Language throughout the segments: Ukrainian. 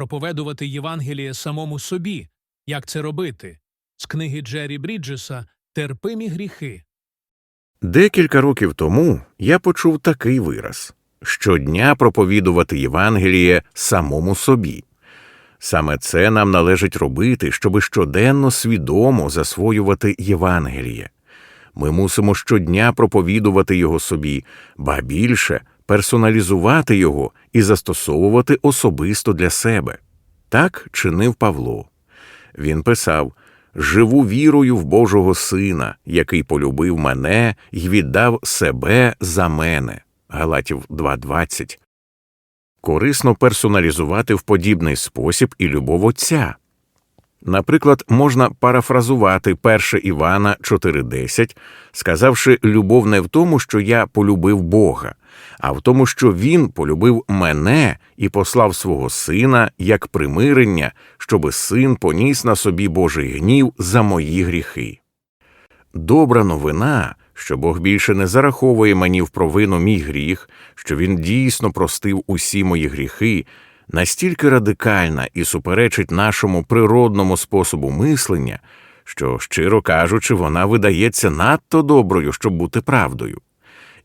проповедувати Євангеліє самому собі. Як це робити? З книги Джері Бріджеса Терпимі гріхи. Декілька років тому я почув такий вираз щодня проповідувати Євангеліє самому собі. Саме це нам належить робити, щоби щоденно свідомо засвоювати Євангеліє. Ми мусимо щодня проповідувати його собі, ба більше персоналізувати його і застосовувати особисто для себе. Так чинив Павло. Він писав Живу вірою в Божого Сина, який полюбив мене й віддав себе за мене. Галатів 2.20. Корисно персоналізувати в подібний спосіб і любов Отця. Наприклад, можна парафразувати 1 Івана 4.10, сказавши любов не в тому, що я полюбив Бога, а в тому, що Він полюбив мене і послав свого сина як примирення, щоби син поніс на собі Божий гнів за мої гріхи. Добра новина, що Бог більше не зараховує мені в провину мій гріх, що Він дійсно простив усі мої гріхи, настільки радикальна і суперечить нашому природному способу мислення, що, щиро кажучи, вона видається надто доброю, щоб бути правдою.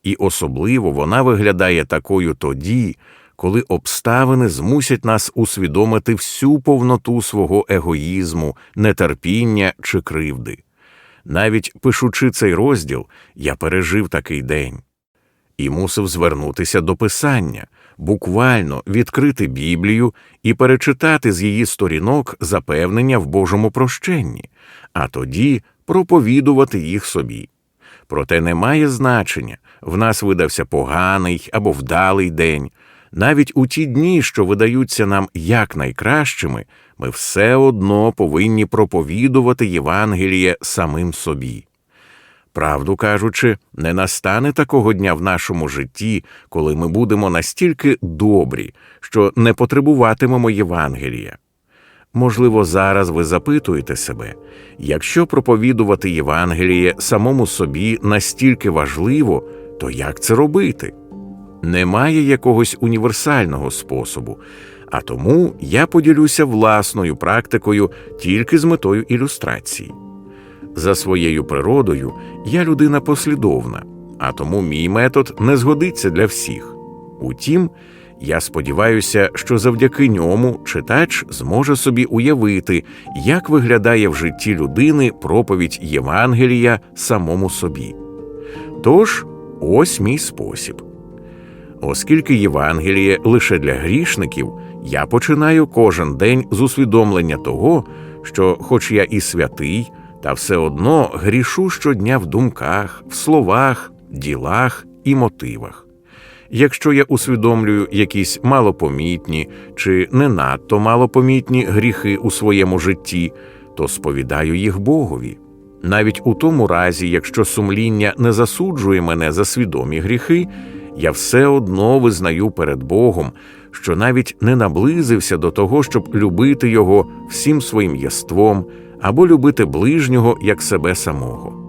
І особливо вона виглядає такою тоді, коли обставини змусять нас усвідомити всю повноту свого егоїзму, нетерпіння чи кривди. Навіть пишучи цей розділ, я пережив такий день і мусив звернутися до писання, буквально відкрити Біблію і перечитати з її сторінок запевнення в Божому прощенні, а тоді проповідувати їх собі. Проте не має значення, в нас видався поганий або вдалий день. Навіть у ті дні, що видаються нам якнайкращими, ми все одно повинні проповідувати Євангеліє самим собі. Правду кажучи, не настане такого дня в нашому житті, коли ми будемо настільки добрі, що не потребуватимемо Євангелія. Можливо, зараз ви запитуєте себе, якщо проповідувати Євангеліє самому собі настільки важливо, то як це робити? Немає якогось універсального способу, а тому я поділюся власною практикою тільки з метою ілюстрації. За своєю природою я людина послідовна, а тому мій метод не згодиться для всіх. Утім, я сподіваюся, що завдяки ньому читач зможе собі уявити, як виглядає в житті людини проповідь Євангелія самому собі. Тож, ось мій спосіб. Оскільки Євангеліє лише для грішників, я починаю кожен день з усвідомлення того, що, хоч я і святий, та все одно грішу щодня в думках, в словах, ділах і мотивах. Якщо я усвідомлюю якісь малопомітні чи не надто малопомітні гріхи у своєму житті, то сповідаю їх Богові. Навіть у тому разі, якщо сумління не засуджує мене за свідомі гріхи, я все одно визнаю перед Богом, що навіть не наблизився до того, щоб любити Його всім своїм єством або любити ближнього як себе самого.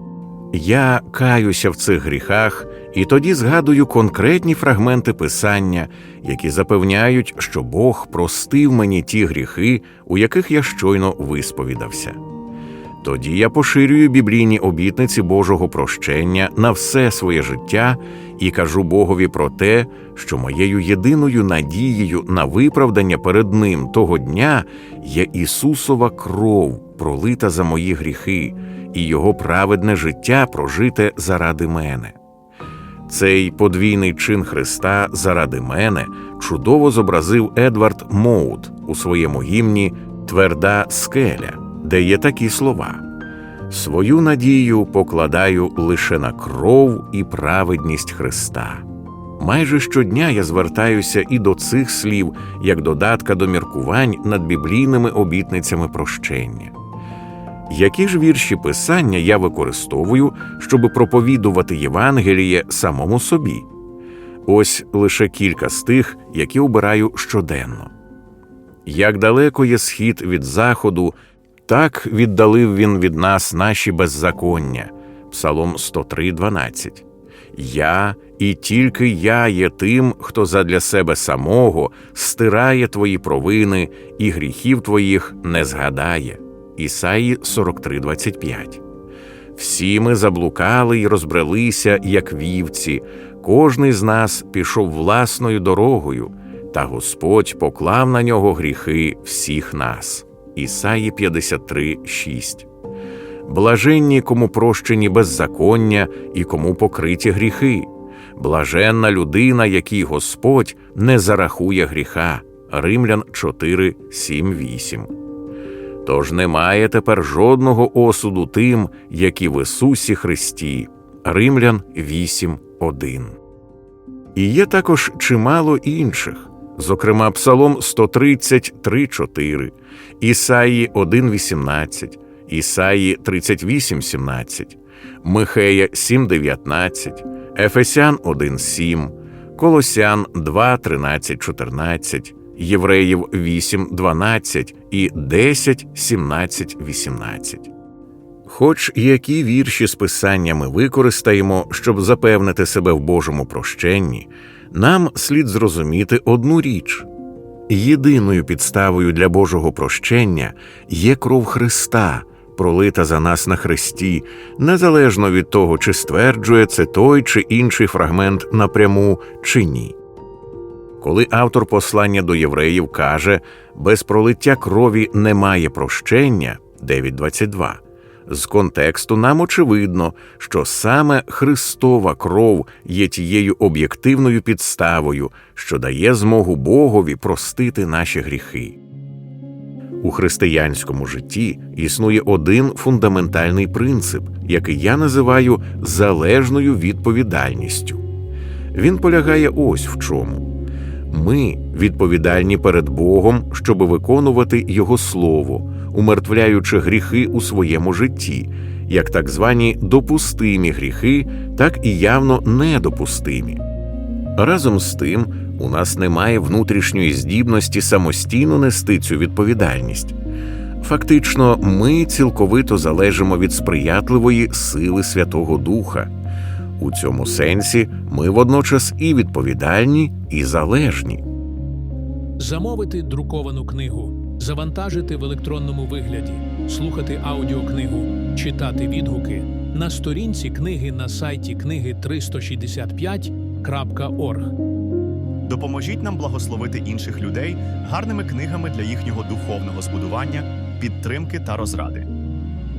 Я каюся в цих гріхах і тоді згадую конкретні фрагменти писання, які запевняють, що Бог простив мені ті гріхи, у яких я щойно висповідався. Тоді я поширюю біблійні обітниці Божого прощення на все своє життя і кажу Богові про те, що моєю єдиною надією на виправдання перед Ним того дня є Ісусова кров, пролита за мої гріхи, і Його праведне життя прожите заради мене. Цей подвійний чин Христа заради мене чудово зобразив Едвард Моут у своєму гімні Тверда скеля, де є такі слова. Свою надію покладаю лише на кров і праведність Христа. Майже щодня я звертаюся і до цих слів, як додатка до міркувань над біблійними обітницями прощення. Які ж вірші писання я використовую, щоб проповідувати Євангеліє самому собі? Ось лише кілька з тих, які обираю щоденно. Як далеко є схід від заходу, так віддалив він від нас наші беззаконня. Псалом 103.12. Я і тільки я є тим, хто задля себе самого стирає твої провини і гріхів твоїх не згадає. Ісаї 43:25. Всі ми заблукали й розбрелися, як вівці, кожний з нас пішов власною дорогою, та Господь поклав на нього гріхи всіх нас. Ісаї 53:6. Блаженні, кому прощені беззаконня і кому покриті гріхи. Блаженна людина, якій Господь не зарахує гріха. Римлян 4, 7, 8. Тож немає тепер жодного осуду тим, які в Ісусі Христі. Римлян 8, 1. І є також чимало інших, зокрема Псалом 130, 3, 4, Ісаї 1, 18, Ісаї 38, 17, Михея 7, 19, Ефесян 1, 7, Колосян 2, 13, 14, Євреїв 8, 12 і 10, 17, 18. Хоч які вірші з писання ми використаємо, щоб запевнити себе в Божому прощенні, нам слід зрозуміти одну річ. Єдиною підставою для Божого прощення є кров Христа, пролита за нас на Христі, незалежно від того, чи стверджує це той чи інший фрагмент напряму чи ні. Коли автор послання до євреїв каже без пролиття крові немає прощення 9.22, з контексту нам очевидно, що саме Христова кров є тією об'єктивною підставою, що дає змогу Богові простити наші гріхи. У християнському житті існує один фундаментальний принцип, який я називаю залежною відповідальністю. Він полягає ось в чому. Ми відповідальні перед Богом, щоб виконувати Його Слово, умертвляючи гріхи у своєму житті, як так звані допустимі гріхи, так і явно недопустимі. Разом з тим, у нас немає внутрішньої здібності самостійно нести цю відповідальність. Фактично, ми цілковито залежимо від сприятливої сили Святого Духа. У цьому сенсі ми водночас і відповідальні, і залежні. Замовити друковану книгу, завантажити в електронному вигляді, слухати аудіокнигу, читати відгуки на сторінці книги на сайті книги 365.org. Допоможіть нам благословити інших людей гарними книгами для їхнього духовного збудування, підтримки та розради.